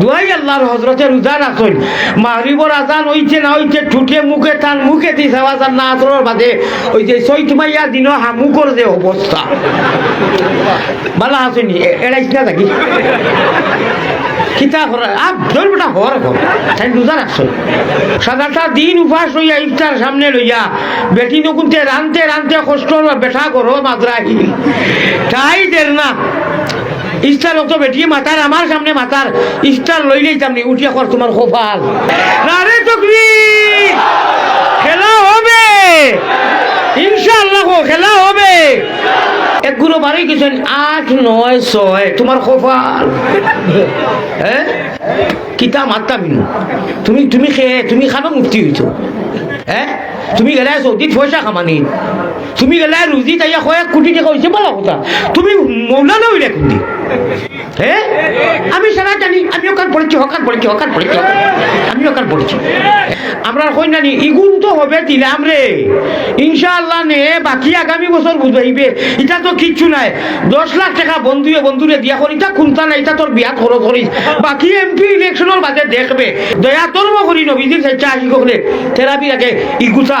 দুয়াই আল্লাহর হজরতে রোজা রাখছেন মাহরিবর আজান হইছে না হইছে, ঠুটে মুখে টান মুখে দি সাবাজান না আসরের বাদে ওই যে চৈত মাইয়া দিন হামুকর যে অবস্থা। বালা আসেনি এড়াইছ না থাকি। কিতা সাদাটা দিন উপাস হইয়া সামনে লইয়া। বেটি নকুনতে রানতে রানতে কষ্ট বেটা করো মাদ্রা আহিল। তাই দের না ইস্টার অত বেটি মাতার আমার সামনে মাতার ইস্টার লইলেই তামনি উঠিয়া কর তোমার খোফাল না রে চকরি খেলা হবে! ইনশাআল্লাহ, খেলা হবে! একগুলো বাড়ি গেছেন আট নয়, ছয় তোমার খোফাল হ্যাঁ কিতা মাত্তা মিনু। তুমি তুমি খেয়ে তুমি খানো মুক্তি হইতো হ্যাঁ তুমি গেলে সৌদিত পয়সা খামানি। তুমি গেলে রুজি তাইয়া কয়েক কোটি টাকা হয়েছে বলো কথা। তুমি মৌলানা হইলে কোনদি হ্যাঁ আমি সারা জানি আমি ওখান পড়েছি হকান পড়েছি হকান পড়েছি আমি ওখান পড়েছি আমরা কই নানি ইগুন তো হবে দিলাম রে। ইনশাআল্লাহ নে, বাকি আগামী বছর বুঝাইবে এটা তো কিচ্ছু নাই। দশ লাখ টাকা বন্ধুয়ে বন্ধুরে দিয়া করি এটা খুনতা নাই এটা তোর বিয়াত খরচ করিস বাকি এমপি ইলেকশনের বাদে দেখবে। দয়া তর্ম করি নবীজির চাইছে আসি কখলে থেরাপি রাখে ইগুসা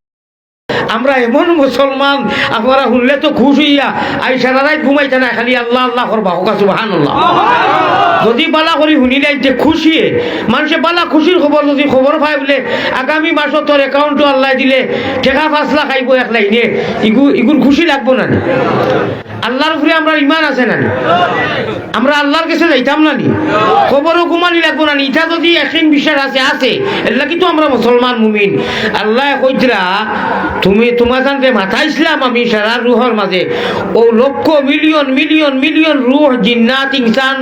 আমরা এমন মুসলমান, আপনারা শুনলে তো খুশ হইয়া আই সারা রাত ঘুমাইতে না, খালি আল্লাহ আল্লাহ করবা, হোকা সুবাহান যদি বালা করি শুনিলে যে খুশি, মানুষে বালা খুশির খবর, যদি খবর পাই বলে, আগামী মাসত তোর একাউন্টও আল্লাহ দিলে টেকা পাঁচ লাখ আইব এক লাইনে ইগু, ইগুর খুশি লাগবো না? আল্লাহর উপরে আমরা ইমান আছে না? আমরা আল্লাহর কাছে যাইতাম না নি খবরও ঘুমানি লাগবো না ইটা যদি একদিন বিশ্বাস আছে আছে, এর লাগি তো আমরা মুসলমান মুমিন আল্লাহ কইতরা তুমি তোমার জানতে মাথাইছিলাম আমি সারা রুহর মাঝে। ও লক্ষ মিলিয়ন মিলিয়ন মিলিয়ন রুহ, জিন্নাত, ইনসান,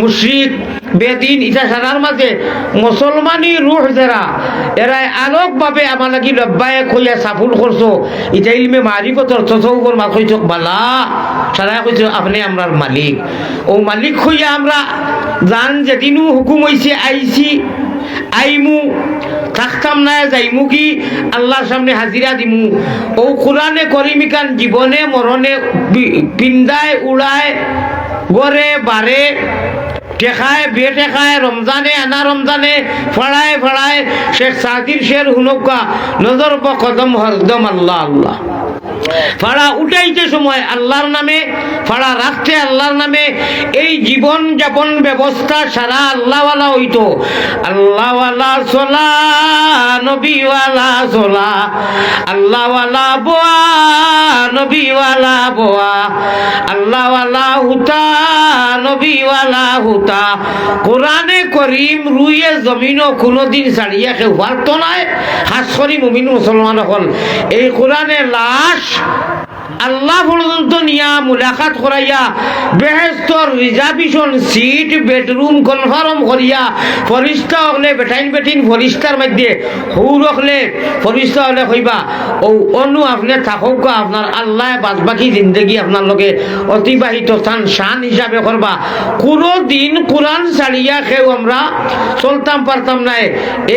মুশরিক, বেদিন ইটা সারার মাঝে। মুসলমানি রুহ যারা এরা আলোকভাবে আমার নাকি লব্বায় কইয়া সাফুল করছ। ইটা ইলমে মারিফতর তসৌবর মা কইছ, বালা সারা কইছ, আপনি আমরার মালিক। ও মালিক হইয়া আমরা জান যেদিনও হুকুম হইছে, আইছি, আইমু থাকতাম না যাইমু কি? আল্লাহর সামনে হাজিরা দিমু। ও কোরআনে করিমিকান জীবনে মরণে পিন্দায় উড়ায়, গড়ে বারে টেখায় বিয়ে টেখায় রমজানে, আনা রমজানে, ফড়ায় ফড়ায়, শেখ সাদির শের হুনকা নজর ব কদম হরদম আল্লাহ আল্লাহ। ফাড়া উঠাইতে সময় আল্লাহর নামে, ফাড়া রাখতে আল্লাহর নামে, এই জীবন যাপন ব্যবস্থা সারা আল্লাহওয়ালা হইতো। আল্লাহওয়ালা সোলা, নবীওয়ালা সোলা, আল্লাহওয়ালা বোয়া, নবীওয়ালা বোয়া, আল্লাহওয়ালা হুতা নবীওয়ালা হুতা। কোরআনে করিম রুইয়ে জমিনও কোনোদিন ছাড়িয়া কেউ পারতো নাই। হাস করি মুমিন মুসলমান হল। এই কোরআনে লাশ আল্লাহ পর্যন্ত নিয়া মুলাকাত করাইয়া বেহেস্তর রিজার্ভেশন সিট, বেডরুম কনফার্ম করিয়া, ফরিস্তা হলে বেটাইন বেটিন ফরিস্তার মধ্যে হৌ রখলে ফরিস্তা হলে অনু আপনি থাকক আপনার আল্লাহ জিন্দগি আপনার লগে অতিবাহিত স্থান, শান হিসাবে করবা। কোনো দিন কোরআন ছাড়িয়া খেও আমরা চলতাম পারতাম নাই।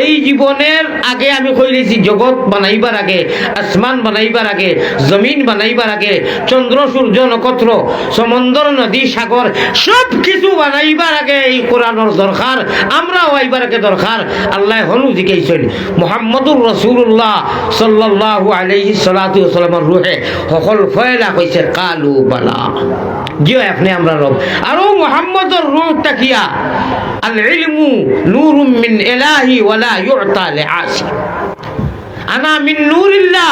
এই জীবনের আগে আমি কইলেছি, জগৎ বানাইবার আগে, আসমান বানাইবার আগে, জমিন বানাইবার আগে চন্দ্র, সূর্য, নক্ষত্র সমন্দর নদী, সাগর সব কিছু বানাইবার আগে এই কোরআনের দরকার, আমরাও আইবার আগে দরকার। আল্লাহ হলু জিকাইছেন মোহাম্মদুর রসুল্লাহ সাল্লাল্লাহু আলাইহি সাল্লাতু ওয়াসাল্লামের রুহে সকল ফয়লা কইছে? কালু, বালা। জিও, আপনি আমরা রব। আরও মোহাম্মদর রূহ তাকিয়া আল ইলমু মিন ইলাহি ওয়ালা ইউতা লিআসি আনা মিন নূরিল্লাহ।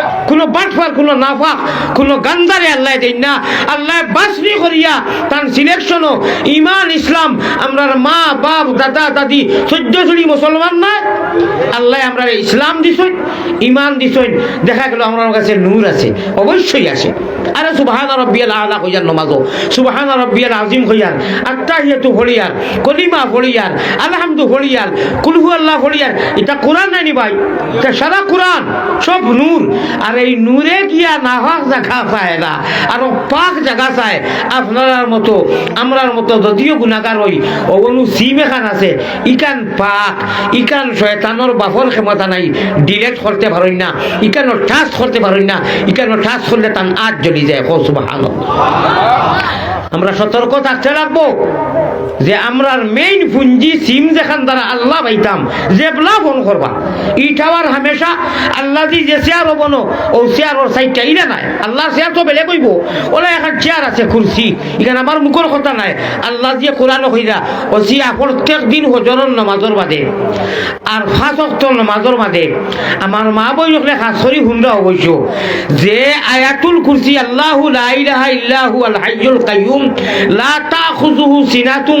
কোনো বাটফার কোনো নাফাক কোনো গান্দারে আল্লাহ দেন না। আল্লাহ বাসনি করিয়া তার সিলেকশনও ইমান ইসলাম আমরার মা, বাপ, দাদা, দাদি, চোদ্দ জুড়ি মুসলমান না আল্লাহ আমরা ইসলাম দিছই ইমান দিছই দেখা গেল আমার কাছে নূর আছে, অবশ্যই আছে আরে সুবাহান রব্বিয়াল আলা হইয়ার নমাজও, সুবাহান রব্বিয়াল আজিম হইয়ার আত্মাহিয়াতু হলিয়ার কলিমা হলিয়ার আলহামদু হলিয়ার কুলহু আল্লাহ হলিয়ার এটা কোরআন নাইনি ভাই? এটা সারা কোরআন, সব নূর। আর এই নূরে গিয়া নাহাক জায়গা চায় না। আর পাক জায়গা চায়। আপনার মতো, আমরার মতো যদিও গুণাগার হই অবনু সিম এখান আছে। ইকান পাক, ইকান শয়তানোর বাফর ক্ষমতা নাই। ডিলেট করতে পারেন না। ইকানো টাচ করতে পারেন না। ইকানো টাচ করলে তার আজ জ্বলি যায়। সুবাহ আমরা সতর্ক থাকতে লাগবো। যে আমরার মেইন পুঞ্জি সিম যেখান দ্বারা আল্লাহ পাইতাম জেবলা ফোন করবা। ইটাওয়ার হামেশা আল্লাহ দি যে চেয়ার হব ন, ও চেয়ার ওর সাইডটা ইরা নাই। আল্লাহ চেয়ার তো বেলে কইব ওলা এখন চেয়ার আছে, কুরসি। এখানে আমার মুখের কথা নাই। আল্লাহ দিয়ে কোরআন হইরা ও সিয়া প্রত্যেক দিন হজরর নমাজর বাদে, আর ফাঁস অক্ত নমাজর বাদে, আমার মা বই যখন করি হুমরা অবশ্য যে আয়াতুল কুরসি, আল্লাহু লা ইলাহা ইল্লাহু আল হাইয়ুল কাইয়ুম, লা তাখুযুহু সিনাতুন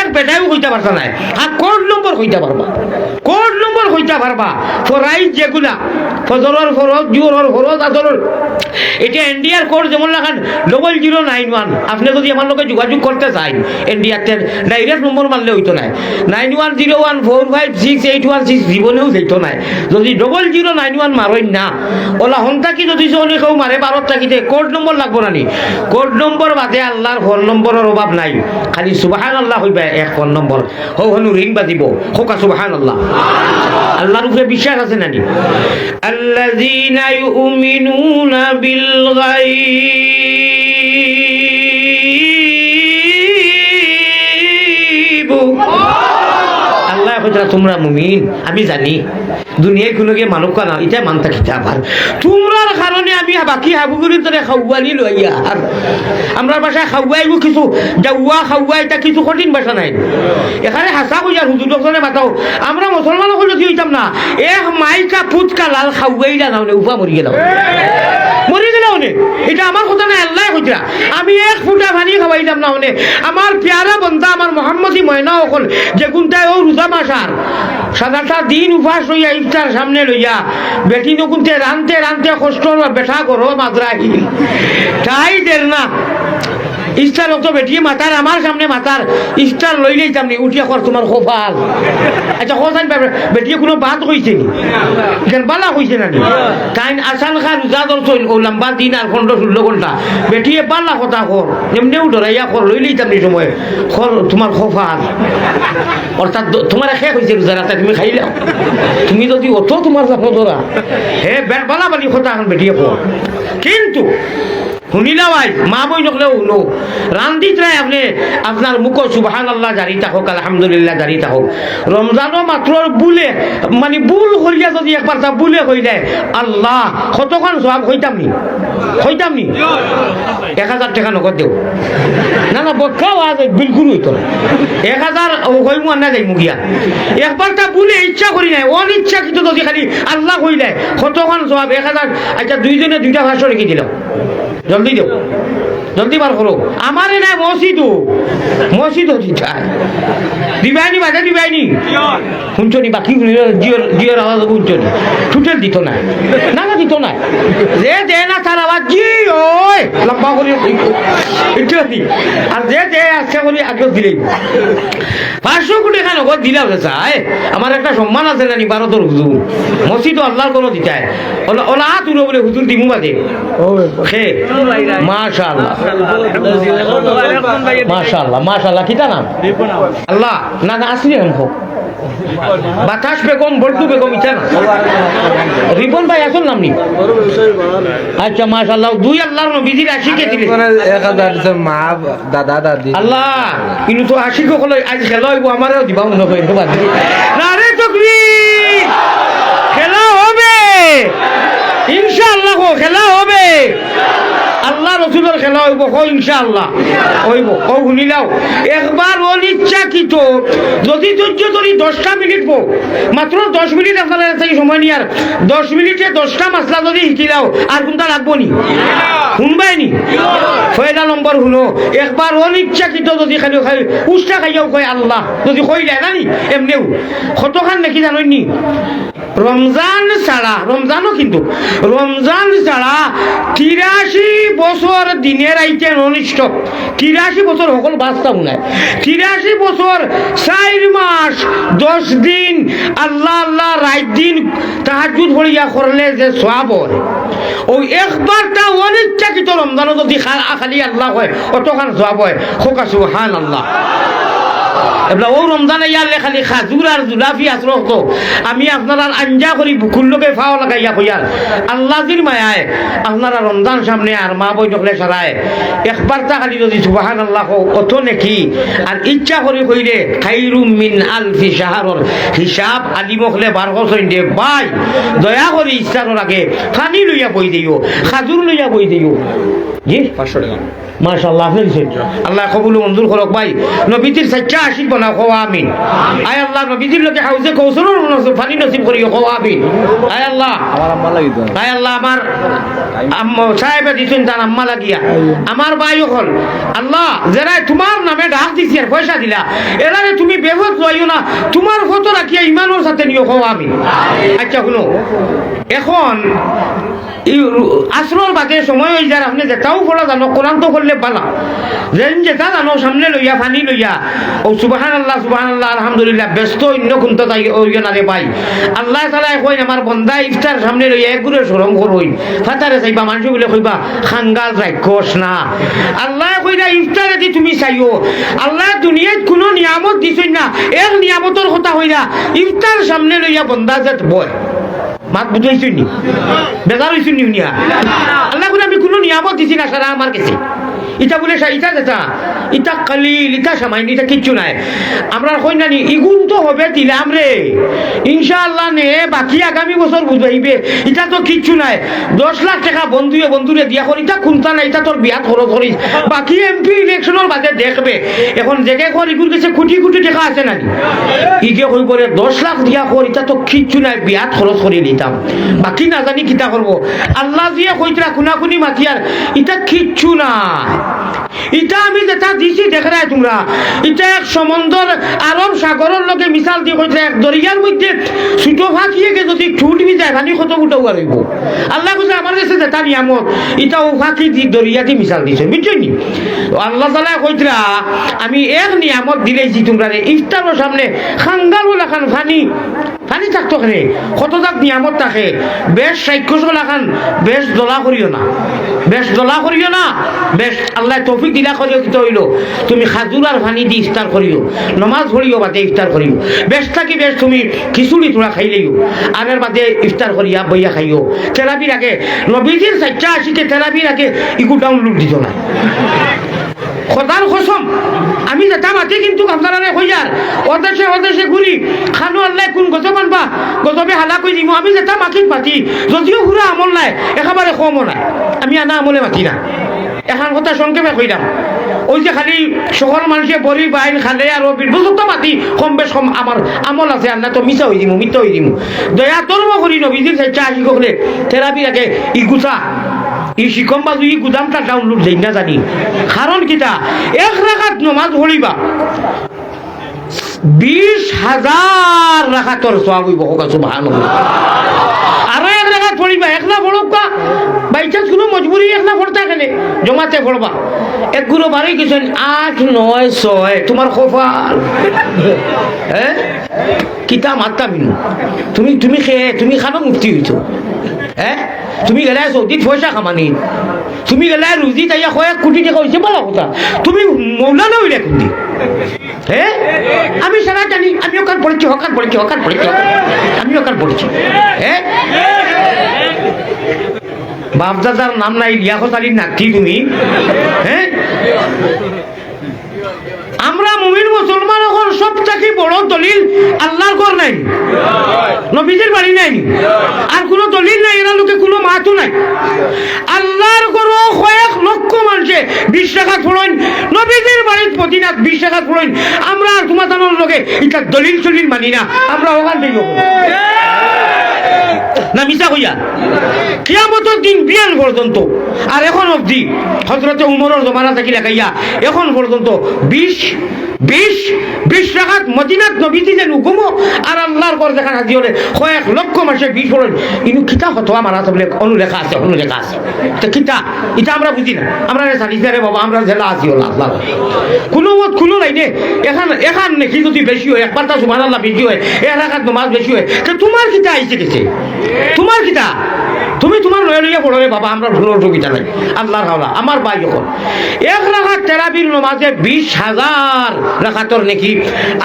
এক বেটাইও কইতে পারতা নাই। আর কোন নম্বর কইতে পারবা? কোড নম্বর কইতে পারবা ফরাইজ যেগুলা ফজরের ফরজ জুহরের ফরজ আসরের এটা ইন্ডিয়ার কোড যেমন লাগান? ডবল জিরো নাইন ওয়ান আপনি যদি আমার লোকে যোগাযোগ করতে চাই ইন্ডিয়াতে ডাইরেক্ট নম্বর মারলে হইতো নাই। Nine one zero one four five six eight one six জীবনেও যেত নাই। যদি ডবল জিরো নাইন ওয়ান মারইন না ওলা হন্তাকি যদি সনি কেউ মারে বারত থাকিতে কোড নম্বর লাগবো নানি? কোড নম্বর বাদে আল্লাহর ফোন নম্বরের অভাব নাই। খালি সুবাহান আল্লাহ হইবা এক ফোন নম্বর হৌ হনু রিং বাজিব। হোকা সুবাহান আল্লাহ আল্লাহর উপরে বিশ্বাস আছে নানি আল্লাযীনা ইউমিনুনা বিল গায়ব কইতরা তোমরা মুমিন, আমি জানি। দুনিয়ায় কোনো গিয়ে মানুষ কানা এটা মানতা খিতা আবার তোমরার কারণে আমি বাকি হাবুগুড়ির তোরে খাওয়ানি লইয়া আর আমরা বাসায় খাওয়াইব কিছু যাওয়া খাওয়া এটা কিছু কঠিন বাসা নাই। এখানে হাসা কইয়ার হুজুর ডক্টরে মাতাও। আমরা মুসলমান হলে কি হইতাম না। এক মাইকা ফুটকা লাল খাওয়াই না উফা মরি গেলাম গেল অনে এটা না আল্লাহ কইতরা আমি এক ফুটা পানি খাওয়াইলাম না অকল, যে গুনটায় ও রোজা মাসার। সাদাটা দিন উপাস হইয়া ইফতার সামনে লইয়া বেটি নকুনতে রানতে রানতে কষ্ট বেঠা করো মাদ্রাহি তাই দের না ইস্টার তো বেটিয়ে মাতার আমার সামনে মাতার ইস্টার লইলেই তামনি উঠিয়া কর তোমার খোফাল আচ্ছা কোথায় বেটিয়ে কোনো বাদ হইছে নি? বালা হইছে না নি? তাই আসান খা রোজা ধরছইল ও লম্বা দিন আর ঘণ্টা ষোলো ঘণ্টা বেটিয়ে বালা কথা কর এমনিও ডরাইয়া কর লইলেই তামনি সময় কর তোমার খোফাল অর্থাৎ তোমার শেষ হয়েছে রোজা রাতে তুমি খাইলাও তুমি যদি অত তোমার যত্ন ধরা হে বেট বালা বালি কথা এখন বেটিয়ে কর কিন্তু শুনিলা ভাই, মা বই নকলেও শুনো। রান্দিত রায় আপনি আপনার মুখ সুবাহান আল্লাহ জারি থাকক, আলহামদুলিল্লাহ জারি থাকক। রমজানও মাত্র বুলে মানে বুল করিয়া যদি একবার তা বুলে হইলে আল্লাহ কতক্ষণ সব হইতাম নি? হইতাম নি? এক হাজার টাকা নগদ দেও না না বটকাও আজ বিলকুল হইতো না এক হাজার হইমু আনা যাই মুগিয়া একবার তা বুলে ইচ্ছা করি নাই অনিচ্ছা কিন্তু যদি খালি আল্লাহ হইলে কতক্ষণ সব এক হাজার আচ্ছা দুইজনে দুইটা ভাষা রেখে দিলাম। জলদি দেও জলদি বার করো। আমারে নাই মসজিদও। মসজিদ হচ্ছে দিবাইনি বাজে দিবাইনি। শুনছনি বাকি জিওর জিওর আওয়াজ শুনছনি। টুটেল দিত না না না দিত না যে দে না তার আওয়াজ জি ওই লম্বা করে এটা দি। আর যে দে আজকে করে আগে দিলেই। পাঁচশো কোটি খান ঘর দিলাম চাই। আমার একটা সম্মান আছে জানি ভারতের হুজুর মসজিদ আল্লাহর কোনো দিতায় ওলা ওলা উড়ো বলে হুজুর দিমু বাদে খে মাশাআল্লাহ। মাশাআল্লাহ। মাশাআল্লাহ কিতা নাম আল্লাহ না না আসলি হোক। বাতাস বেগম বল্টু বেগম ইচ্ছা না। রিপন ভাই আসল নাম নি? আচ্ছা মাশাল্লাহ দুই আল্লাহর নবীজির আশিকে দিলে? মা দাদা দাদি আল্লাহ কিন্তু তো আশিক সকলে আজ খেলা হইব আমারও দিবা মনে করেন তো বাদ না রে তকরি খেলা হবে। ইনশাআল্লাহ খেলা হবে। আল্লাহ রসুলের খেলা হইব কো ইনশাআল্লাহ। হইব ও শুনিলাও একবার অনিচ্ছাকৃত যদি ধৈর্য ধরি দশটা মিনিট পো মাত্র দশ মিনিট আপনারা সেই সময় নিয়ে আর দশ মিনিটে দশটা মাসলা যদি শিকিলাও আর কোনটা লাগবো নি? শুনবাই নি? পয়লা নম্বর শুনো। একবার যদি খালি খাই, উষ্টা খাইয়াও কয় আল্লাহ, যদি কই দেয় না নি এমনিও নাকি জানোই নি? রমজান ছাড়া, রমজানও কিন্তু, রমজান ছাড়া তিরাশি বছর দিনের আইতেন অনিষ্ট। তিরাশি বছর সকল বাঁচতাম নাই তিরাশি বছর চার মাস, দশ দিন আল্লাহ আল্লাহ রাত দিন তাহাজুদ ভরিয়া করলে যে সব হয়। একবার তা অনিচ্ছাকৃত রমজানও যদি খালি আল্লাহ হয়, অতখান সব হয়। খোকা সুহান আল্লাহ এবার ও রমজানে খালি খাজুর আর জুলাফি আসলো তো আমি আপনারা আঞ্জা করি বুকুর লোকে ফাও লাগাইয়া কইয়ার। আল্লাহজির মায়ায় আপনারা রমজান সামনে আর মা বই নকলে সারায়। খালি যদি সুবাহান আল্লাহ অত নেকি? আর ইচ্ছা করি কইলে খাইরুম মিন আলফি শাহরর হিসাব আদি মখলে বার বছর দে বাই দয়া করে ইচ্ছার আগে ফানি লইয়া বই দিও, খাজুর লইয়া বই দিও। জি? পাঁচশো টাকা। মাশাআল্লাহ আপনি দিছেন আল্লাহ কবুল মঞ্জুর করক ভাই। নবীজির সাচ্চা আশিক বানাও খোয়া আমিন। আয় আল্লাহ নবীজির লোকে হাউজে কৌশলর ফানি নসিব করিও আমিন। আয় আল্লাহ। আমার আম্মা লাগি আয় আল্লাহ আমার আম্মা সাহেবে দিছেন তার আম্মা লাগিয়া। আমার ভাই হল। আল্লাহ যারা তোমার নামে ডাক দিছি আর পয়সা দিলা এরারে তুমি বেহত যাইও না তোমার ফটো রাখিয়া ইমানোর সাথে নিও খোয়া আমিন। আচ্ছা শুনো। এখন আসরর বাদে সময় হয়ে যায় আপনি যেটাও পড়া জানো, কোরআন তো করলে পালা যেন যেটা জানো, সামনে লইয়া, ফানি লইয়া। ও সুবাহান আল্লাহ সুবাহান আল্লাহ আলহামদুলিল্লাহ, ব্যস্ত অন্য কোনটা তাই ওই না আল্লাহ তালা কই আমার বন্দা ইফতার সামনে লইয়া একগুরে সরম ফাতারে চাইবা, মানুষ বলে কইবা, খাঙ্গাল রাক্ষস না। আল্লাহ কইরা ইফতারে দি তুমি চাইও। আল্লাহ দুনিয়াত কোনো নিয়ামত দিছই না। এক নিয়ামতর কথা হইরা ইফতার সামনে লইয়া বন্দা যে বয় মাত বুঝাইছি নি? বেজার হয়েছি নি আল্লাহ আমি কোনো নিয়ামত দিছি না সারা আমার কাছে। ইটা বলে ইটা যেটা ইটা কালিল, ইটা সামাইন, ইটা কিচ্ছু নাই। আমরা কই নানি ইগুন তো হবে দিলাম রে। ইনশাআল্লাহ নে, বাকি আগামী বছর বুঝাইবে। ইটা তো কিচ্ছু নাই। দশ লাখ টাকা বন্ধুয়ে বন্ধুরে দিয়া কর, ইটা কোনটা নাই, ইটা তোর বিয়াত খরচ করিস বাকি এমপি ইলেকশনের বাদে দেখবে। এখন জেগে কর ইগুর কাছে কোটি কোটি টাকা আছে নাকি ইগে কই করে, দশ লাখ দিয়া কর, ইটা তো কিচ্ছু নাই, বিয়াত খরচ করে নিতাম। বাকি না জানি কিতা করব? আল্লাহ দিয়ে কইতরা খুনা খুনি মাতিয়ার ইটা কিচ্ছু নাই। ইটা আমি যেটা দিছি, দেখ রায় তোমরা। এক সমুদ্র আরব সাগরের লগে মিশাল দিয়ে কইতরা এক দরিয়ার মধ্যে ছোট যদি ঠুট বি যায় কত আল্লাহ কইছে আমার কাছে যেটা নিয়ামত, ইটা ও ফাঁকি দি মিশাল দিছে। বুঝছ নি? তো আল্লাহ তালা কইতরা আমি এক নিয়ামত দিলেছি তোমরা ইফতারের সামনে খাঙ্গাল খান ফানি ফানি থাকতো খানে কত নিয়ামত থাকে? বেশ খান, বেশ দলা করিও না। বেশ দলা করিও না? বেশ, আল্লাহ তৌফিক দিলা করিও কি হইল তুমি খাজুর আর ফানি দি ইফতার করিও, নমাজ পড়িও বাদে ইফতার করিও বেশ থাকি বেশ তুমি খিচুড়ি তোরা খাইলেও আনের বাদে ইফতার করিয়া বইয়া খাইও। থেরাপির আগে নবীজির চারটা আসিতে থেরাপির আগে ইকু ডাউনলোড দিত না খোদার কসম, আমি যেটা মাতি কিন্তু আপনারা কইয়ার অদেশে অদেশে ঘুরি, খানো আল্লাহ কোন গছ মানবা গছবে হালা কই দিব আমি যেটা মাতিত মাতি, যদিও ঘুরা আমল নাই একেবারে কমও নাই, আমি আনা আমলে মাতি না। এখন কথা সংক্ষেপে কইলাম ওই যে খালি সকল মানুষে বড়ি, বাইন, খালে আর বিদ্যুৎ মাতি কম বেশ কম আমার আমল আছে, আল্লাহ তো মিছা হয়ে দিমু, মিথ্যা হয়ে দিমু। দয়া তর্ম করি নবীজির চাইছা আসি কখলে থেরাপি আগে গুছা। ই শিকম বাজু, ই গুদামটা ডাউনলোড দেই, না জানি। কারণ কিতা? এক রাখাত নমাজ পড়িবা। বিশ হাজার রাখাতর সব হইব, হোকা সুবহান আরও, এক রাখাত পড়িবা, এক না পড়ব বাই চান্স কোনো মজবুরি এক না পড়তা গেলে জমাতে পড়বা। একগুলো বাড়ি কিছু আট, নয়, ছয়, তোমার কপাল হ্যাঁ? কিতা মিনু তুমি তুমি খেয়ে তুমি খানো মুক্তি হইছো। হ্যাঁ? তুমি গেলে সৌদিত পয়সা খামানি। তুমি গেলে রুজি তাইয়া কয়েক কোটি টাকা হয়েছে বলা কথা। তুমি মৌলানা হইলে কোনদিন হ্যাঁ আমি সারা জানি আমি ওখান পড়েছি হকার পড়েছি হকার পড়েছি। আমি ওখান পড়েছি হ্যাঁ বাপদাদার নাম নাই লিয়াকত আলীর নাকি তুমি? হ্যাঁ মুসলমান এখন বড় দলিল আল্লাহর ঘর নাই। নবীদের বাড়ি নাই। আর কোনো দলিল নাই, এরা লোকে কোনো মাতও নাই। আল্লাহর ঘর কয়েক লক্ষ মানুষে বিশ টাকা ফোড়েন নবীদের বাড়ির প্রতিনাথ বিশ টাকা ফোড়েন আমরা আর তোমার জানার লোকে এটা দলিল সলিল মানি না, আমরা ওখান থেকে না মিশা কইয়া। কিয়ামতের দিন বিয়ান পর্যন্ত, আর এখন অবধি হজরতে উমরের জমানা থাকি লাগাইয়া, এখন পর্যন্ত বিশ বিশ বিশ টাকাত মদিনাত নবীজি যেন হুকুমো আর আল্লাহর ঘর দেখা হাজি হলে কয়েক লক্ষ মাসে বিশ পড়েন ইনু কিতা হতোয়া মারা থাকলে অনুলেখা আছে অনুলেখা আছে। তো কিতা? এটা আমরা বুঝি না। আমরা সারিছে রে বাবা, আমরা জেলা আছি হল আল্লাহ কোনো মত কোনো নাই নে। এখান এখান নাকি যদি বেশি হয়, একবার তা সুমান আল্লাহ বেশি হয়, এলাকাত নমাজ বেশি হয়। তো তোমার কিতা আইছে গেছে তোমার কিতা? তুমি তোমার লয়ে লইয়া পড়ো রে বাবা, আমরা ভুল অসুবিধা নাই আল্লাহর হাওলা, আমার ভাই যখন। এক রাখাত তেরাবির নমাজে বিশ হাজার রাখাতর নাকি,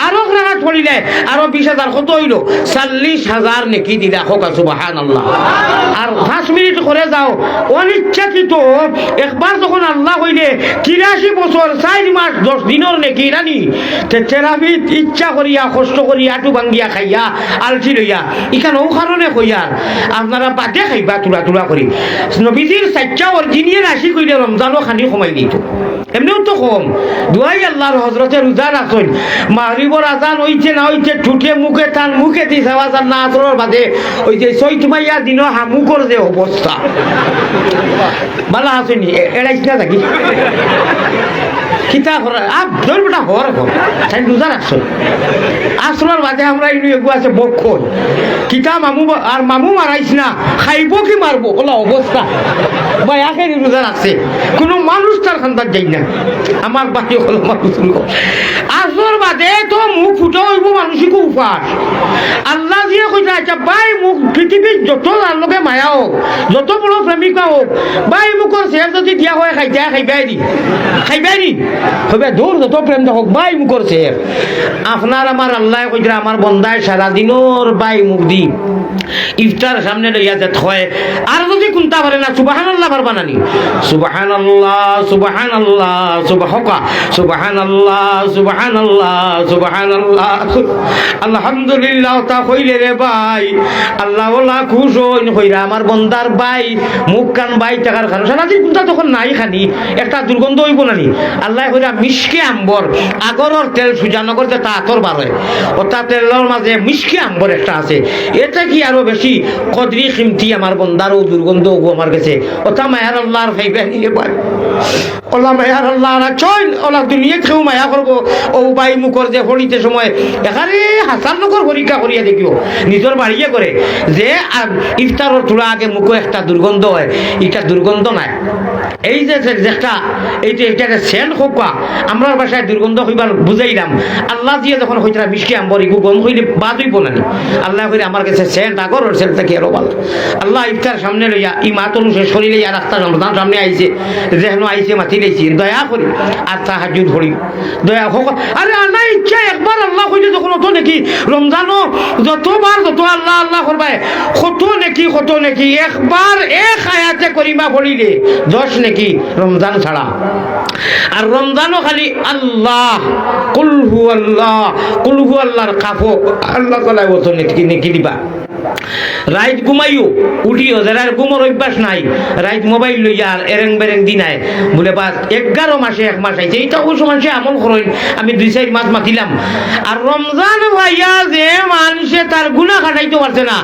আরও এক রাখাত পড়িলে আরও বিশ হাজার, কত হইল? চল্লিশ হাজার নেকি দিলা হোক সুবাহান আল্লাহ আর পাঁচ মিনিট করে যাও, অনিচ্ছাকৃত, একবার যখন আল্লাহ হইলে তিরাশি বছর, চার মাস, দশ দিনের নেকি, রানি তেরাবিত ইচ্ছা করিয়া, কষ্ট করিয়া, আটু ভাঙ্গিয়া খাইয়া আলচি লইয়া, ইখানেও কারণে কইয়া আপনারা বাদে খাইবা তুলা তুলা করি। নবীজির চাইচা অরিজিনিয়াল আসি কইলে রমজানও খানি সময় দিত এমনিও তো কম। দুয়াই আল্লাহর হজরতে রোজা রাখছেন মাহরিবর আজান হইছে না হইছে ঠুটে মুখে টান মুখে দি সাবাজান না আসরের বাদে ওই যে চৈত মাইয়া দিন হামুকর যে অবস্থা। বালা আসেনি এড়াইছ না থাকি কিতা করে আপ ধর বেটা হর তাই রোজা রাখছ আসলার বাদে আমরা ইনু এগু আছে বক্ষণ। কিতা মামু আর মামু মারাইছ না, খাইব কি মারবো ওলা অবস্থা বা একে রোজা রাখছে কোনো মানুষ তার খান্দার যাই না। আমার বাড়ি হল আসর বাদে তো মুখ ফুটো হইব মানুষিক উপাস। আল্লাহ দিয়ে কইছে আচ্ছা বাই মুখ পৃথিবীর যত যার লগে মায়া হোক যত বড় প্রেমিকা হোক বাই মুখর শেয়ার যদি দিয়া হয় খাইতে খাইবাই দি। খাইবাই নি হবে দূর যত প্রেম হোক বাই মুখর শেয়ার আপনার আমার আল্লাহ কইছে আমার বন্দায় সারা দিনর বাই মুখ দি। ইফতার সামনে লইয়া যে থয়, আর যদি কোনটা পারে না সুবাহান আল্লাহ পারবা নানি সুবাহান আল্লাহ সুবাহান আল্লাহ সুবাহকা সুবাহান আল্লাহ সুবাহান আল্লাহ সুবাহান আল্লাহ আলহামদুলিল্লাহ, তা কইলে রে ভাই আল্লাহ ওলা খুশ হইন কইরা আমার বন্দার ভাই, মুখ কান বাই টাকার খানো। সারাদিন কোনটা তখন নাই খানি, একটা দুর্গন্ধ হইব নানি আল্লাহ কইরা মিশকে আম্বর, আগরর তেল সুজানো করতে তা আতর বার হয় ও তা তেলের মাঝে মিশকে আম্বর একটা আছে। এটা কি আরও বেশি কদরি খিমতি আমার বন্দার ও দুর্গন্ধ আমার কাছে। ওটা মায়ার আল্লাহর খাইবে নিয়ে পায় ওলা যে বাসায় দুর্গন্ধ হইবার বুঝাইলাম আল্লাহ দিয়ে যখন হইতরা মিষ্টি আম্বর গম হইলে বাদ হইব। আল্লাহ করে আমার কাছে থেকে আল্লাহ ইফতার সামনে লইয়া, ই মাতন শেষ রাস্তা সামনে আইছে যেহেন আইছে মাতি লাইছি দয়া করি আর তাহাজুদ করি দয়া হোক আরে আনা ইচ্ছা একবার আল্লাহ কইলে যখন অত নাকি? রমজানও যতবার যত আল্লাহ আল্লাহ করবাই কত নাকি কত নাকি একবার এক আয়াতে করিমা পড়িলে দশ নাকি রমজান ছাড়া আর রমজানও খালি আল্লাহ কুলহু আল্লাহ কুলহু আল্লাহর কাফো, আল্লাহ কলাই অত নাকি নাকি দিবা। রাইত ঘুমাইও, উঠিও যারা ঘুমোর অভ্যাস নাই, রাইত মোবাইল লইয়া আর এরেং বেরেং দিনায়। বলে, বাস, এগারো মাসে এক মাস আইছে, এইটা অবশ্য মানুষে আমল করেন, আমি দুই চার মাস মাতিলাম। আর রমজান ভাইয়া যে মানুষে তার গুণা কাটাইতে পারছে না।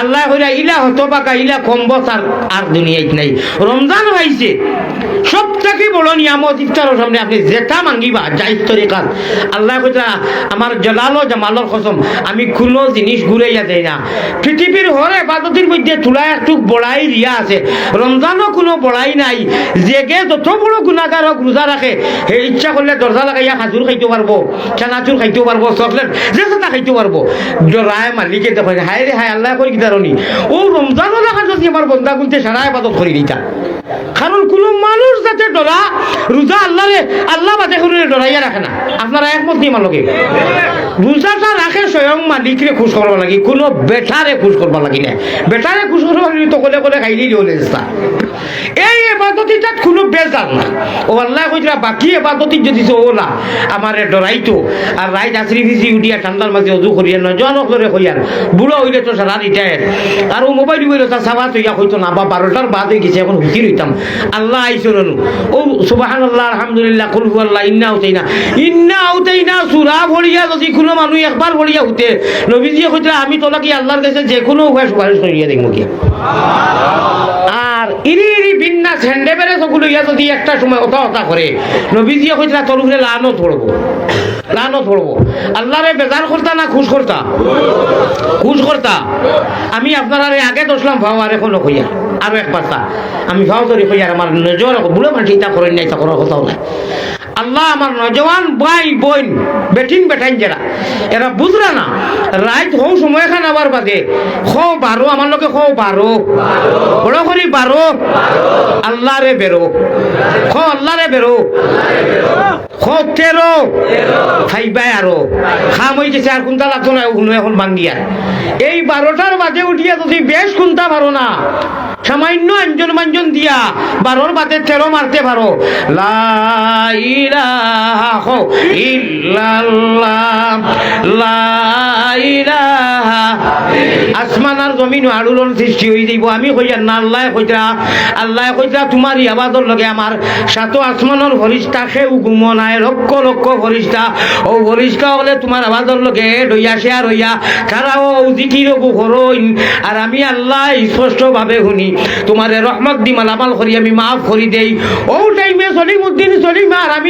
আল্লাহ কইরা ইলা হতো পাকা ইলা কম্ব তার আর দুনিয়ায় নাই। রমজান ভাইছে সব থেকে বড় নিয়ামত ইফতারের সামনে আপনি যেটা মাঙ্গিবা যাই তরিকাত আল্লাহ কইতা আমার জলালো জামালর কসম, আমি কোনো জিনিস ঘুরাইয়া দেয় না। পৃথিবীর হরে বাদতির মধ্যে তুলা একটু বড়াই দিয়া আছে। রমজানও কোনো বড়াই নাই। জেগে যত বড় গুণাগার হোক রোজা রাখে সেই ইচ্ছা করলে দরজা লাগাইয়া খাজুর খাইতে পারব চানাচুর খাইতে পারব চকলেট যে সেটা খাইতে পারব ডরায় মালিকে দেখো হায় রে হায়, আল্লাহ করি কিতারনি ও রমজানও দেখা যদি আমার বন্ধা গুনতে সারা আবাদত করে দিতা। কারণ কোন মানুষ যাতে ডরা রোজা আল্লাহ আল্লাহ বাদে করে ডরাইয়া রাখে না। আপনারা একমত রোজাটা রাখে স্বয়ং মালিকরে কোনো বেটারে বেটারে তো কলে কলে দিও নেস্তা এই কোনো বেজার না ও আল্লাহ কইরা বাকি যদি ও না আমারে ডরাইতো আর ভিজি ঠান্ডার মাঝে জনক করে বুড়ো হইলে তো সারা রিটায়ার আর ও মোবাইল হইলে না বা বাদ এখন হুতি রইতাম আল্লাহ আইসো ননু ও সুবাহান আলহামদুলিল্লাহ কুলহু ইন্না উতাই না ইন্না উতাই না সুরা ভরিয়া যদি কোনো মানুষ একবার ভরিয়া উঠে, নবীজিয়ে কইতরা আমি তোলা কি আল্লাহর কাছে যে কোনো উপায় সুপারিশ করিয়া দেখব কি আর ইরি ইরি বিন্না ঝেন্ডে বেড়ে সবগুলো ইয়া যদি একটা সময় ওটা ওটা করে নবীজিয়ে কইতরা তোর উপরে লানত পড়ব লানত পড়ব আল্লাহরে বেজার করতা না খুশ করতা খুশ করতা আমি আপনার আগে দোষলাম ভাও আর এখনও কইয়া। আরও এক পাতা আমি ভাও ধরি কইয়ার আমার নজর বুড়ো মানুষ ইটা করেন না ইটা করার কথাও নাই। আল্লাহ আমার নজওয়ান ভাই, বোন, বেঠিন বেঠাইন যারা, এরা বুঝরা না। রাইত হও সময় খান আবার বাদে খো বারো, আমার লোকে খো বারো। বড় করি বারো। আল্লাহ রে বেরো। খো আল্লাহ রে বেরো। খো তেরো। খাইবাই আরও। খাম হয়ে গেছে আর কোনটা লাগতো না ওগুলো এখন ভাঙ্গিয়া এই বারোটার বাজে উঠিয়া যদি বেশ কোনটা পারো না, সামান্য আঞ্জন মাঞ্জন দিয়া, বারোর বাদে তেরো মারতে পারো। লাইলাহ ইল্লাল্লাহ লাইলাহা আসমান আর জমিন আড়ুলন সৃষ্টি হয়ে যাইব। আমি কইয়া না, আল্লাহ কইরা আল্লাহ কইরা তোমার ইয়াবাদর লগে আমার সাত আসমানের ফরিস্তা সেও ঘুমনায় লক্ষ লক্ষ ফরিস্তা। ও ফরিস্তা হলে তোমার আবাদর লগে ডইয়া সে আর হইয়া তারাও জিকির হরইন আর আমি আল্লাহ স্পষ্টভাবে শুনি, তোমারে রহমত দি মালামাল করি, আমি মাফ করি দেই। ও টাইমে সলিম উদ্দিন সলিম, আর আমি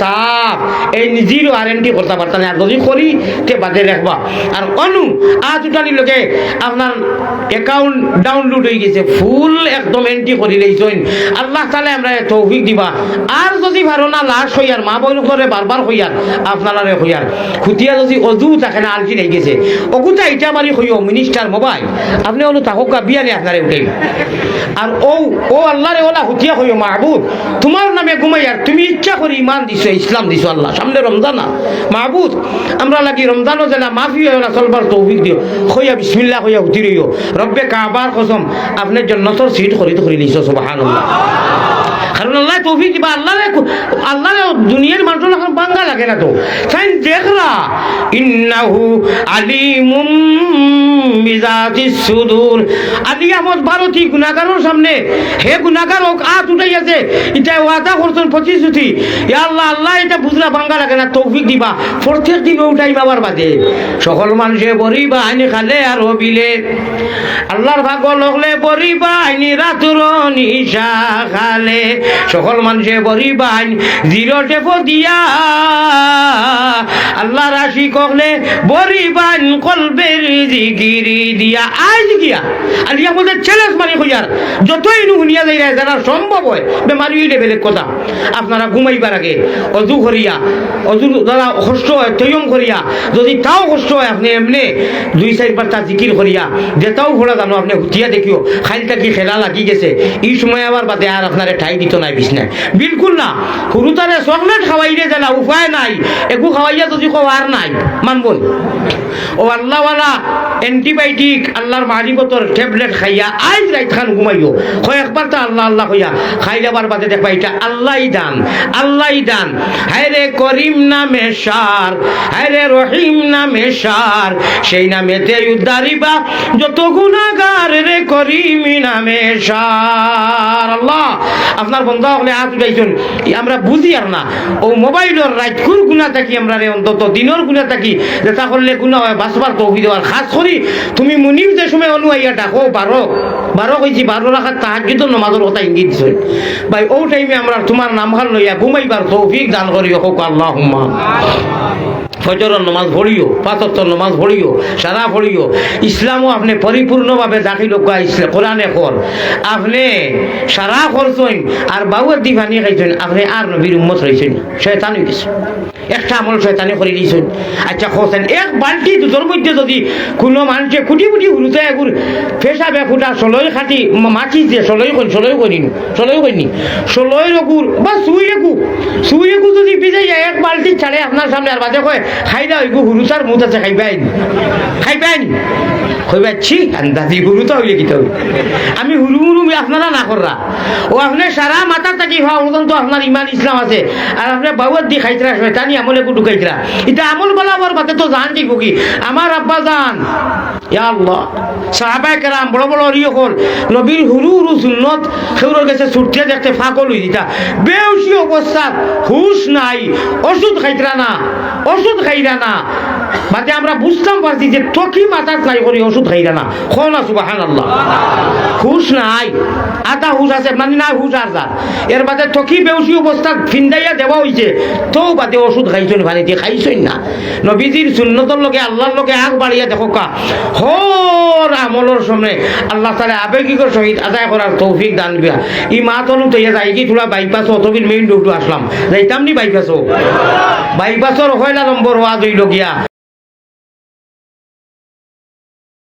সাফ এই নিজের ওয়ারেন্টি করতে পারতাম আর যদি করি তে বাদে রাখবা। আর অনু, আজ উঠানি লোকে আপনার অ্যাকাউন্ট ডাউনলোড হয়ে গেছে ফুল একদম এন্ট্রি করে লইছেন। আল্লাহ তালে আমরা তৌফিক দিবা। আর যদি ভালো না, লাশ হইয়ার, মা বোন করে বারবার হইয়ার আপনারা হইয়ার। খুতিয়া যদি অজু থাকে না আলকি নেই গেছে। অকুতা ইটা মারি হইও মিনিস্টার মোবাইল। আপনি অনু থাকুক বিয়ালে আপনারে উঠে আর ও ও আল্লাহরে ওলা হুতিয়া হইও, মাহবুব। তোমার নামে ঘুমাইয়ার, তুমি ইচ্ছা করে ইমান দিছো। ইসলাম দিছো আল্লাহ, সামনে রমজান মাহবুদ, আমরা লাগি রমজানও জানা, মাফি হয় না চলবার তৌফিক দিও। হইয়া বিসমিল্লা হইয়া উঠি রইও। রব্বে কাবার কসম, আপনার জন্য সিট করি তো করে লিছো কারণ আল্লাহ তৌফিক দিবা আল্লাহ আল্লাহ দুনিয়ার মানুষ এখন বাঙ্গা লাগে না তো। তাই দেখলা। ইন্নাহু আলিমুম বিজাতি সুদূর। আলী আহমদ ভারতী সামনে। হে গুণাগার হোক আত আছে। এটা ওয়াদা করছেন উঠি ইয়া আল্লাহ আল্লাহ, এটা বুঝলা বাঙ্গা লাগে না, তৌফিক দিবা। প্রত্যেক দিনে উঠাই বাবার বাদে। সকল মানুষে বরিবা, আইনি খালে আর হবিলে। আল্লাহর ভাগ্য লগলে বরিবা, আইনি রাতুর নিশা খালে। সকল মানুষে আইন জিরো দিয়া। আল্লাহ রাশি কগলে বরিবান কলবের জিগিরি দিয়া। গিয়া আর ইয়া মারি হইয়ার যতই যাই যারা সম্ভব হয়, বেমারি হইলে বেলেগ কথা। আপনারা ঘুমাইবার আগে অজু করিয়া অজু যারা কষ্ট হয় তৈম করিয়া, যদি তাও কষ্ট হয়, আপনি এমনি দুই চারবার তা জিকির করিয়া যেটাও ঘোড়া জানো, আপনি হুতিয়া দেখিও, খাইলটা কি খেলা লাগি গেছে? এই সময় আবার বাদে আর আপনার ঠাই দিত নাই বিছনায় বিলকুল না। হুরুতারে তারে চকলেট খাওয়াইলে জানা উপায় নাই। একু খাওয়াইয়া যদি খাওয়ার নাই। মানবন ও আল্লাহওয়ালা অ্যান্টিবায়োটিক আল্লাহর মালিকতর ট্যাবলেট খাইয়া আজ রাইত খান ঘুমাইও। কয়েকবার তো আল্লাহ আল্লাহ হইয়া খাই যাবার বাদে দেখবা এটা আল্লাহই দান আল্লাহই দান। হায় রে করিম নামে সার, হায় রে রহিম নামে সার, সেই নামে তে উদ্ধারিবা যত গুণা গুনাগার রে করিমি নামে সার। আল্লাহ, আপনার বন্ধু হলে হাত উঠাইছেন। আমরা বুঝি আর না। ও মোবাইলের রাইট গুণা থাকি আমরা রে? অন্তত দিনের গুণা থাকি। যে তা করলে কোনো বাঁচবার তৌফি দেওয়ার। খাস করি তুমি মুনিও যে সময় অনুয়াইয়া ডাকো বারো বারো কইছি বারো রাখার কিন্তু নমাজের কথা ইঙ্গিত দিছে। ভাই ও টাইমে আমরা তোমার নামখান লইয়া ঘুমাইবার তৌফিক দান করিও হোক আল্লাহ ফজরের নমাজ পড়িও পাঁচত্তর নমাজ পড়িও সারা পড়িও ইসলামও আপনি পরিপূর্ণভাবে দাখিল হোকা ইসলাম কোরআনে কর আপনি সারা করছেন আর বাবুর দি ভানিয়ে খাইছেন আপনি আর নবীর উম্মত রয়েছেন শয়তান হয়ে গেছে। একটা আমল শয়তানে করে দিয়েছেন আচ্ছা খোঁজেন এক বাল্টি দুটোর মধ্যে যদি কোনো মানুষে খুঁটি খুঁটি হুলুতে এগুর ফেসাবে ফুটা সলই খাটি মাছি যে সলই করি সলই করিনি সলই করিনি সলই রকুর বা সুই একু সুই একু যদি ভিজাই যায়, এক বালতি ছাড়ে আপনার সামনে আর বাদে কয় খাই খাইলা ওইগু হুরুচার মুখ আছে, খাইবাই খাইবাই কইবা, ছি, আন্দাজি হুরুতা হইলে কি আমি হুরু হুরু আপনারা না কররা। ও আপনি সারা মাথা থাকি হওয়া তো আপনার ইমান ইসলাম আছে। আর আপনি বাবুর দি খাইতরা শয়তানি আমলে কুটু খাইতরা এটা আমল বলাবার বাদে তো জান ঠিক কি? আমার আব্বা জান। ইয়া আল্লাহ। সাহাবায়ে কেরাম, বড় বড় রিও হল। নবীর হুরু হুরু সুন্নত সেগুলোর কাছে ছুটিয়ে দেখতে ফাঁকল হয়ে দিতা বেউসি অবস্থা হুশ নাই, ওষুধ খাইতরা না ওষুধ খাইরা না বাদে আমরা বুঝতাম পারছি যে তকি মাথার নাই করি, ওষুধ খাইরা না খোনা সুবাহান আল্লাহ হুশ নাই। আধা হুশ আছে মানে না হুশ আর যার। এর বাদে বেউসি অবস্থা ফিন্দাইয়া দেওয়া হয়েছে তো বাদে ওষুধ খাইছেন না। নবীজির সুন্নতর আল্লাহর আগ বাড়িয়া দেখো কা। হর আমলের সামনে আল্লাহ তালা আবেগিকর সহিত আদায় করার তৌফিক দান বিয়া ই মা তনু তো যাই কি তোলা বাইপাস অতবির মেইন রোড আসলাম। যাইতাম নি বাইপাসও বাইপাসর হয়লা নম্বর হওয়া জইল গিয়া।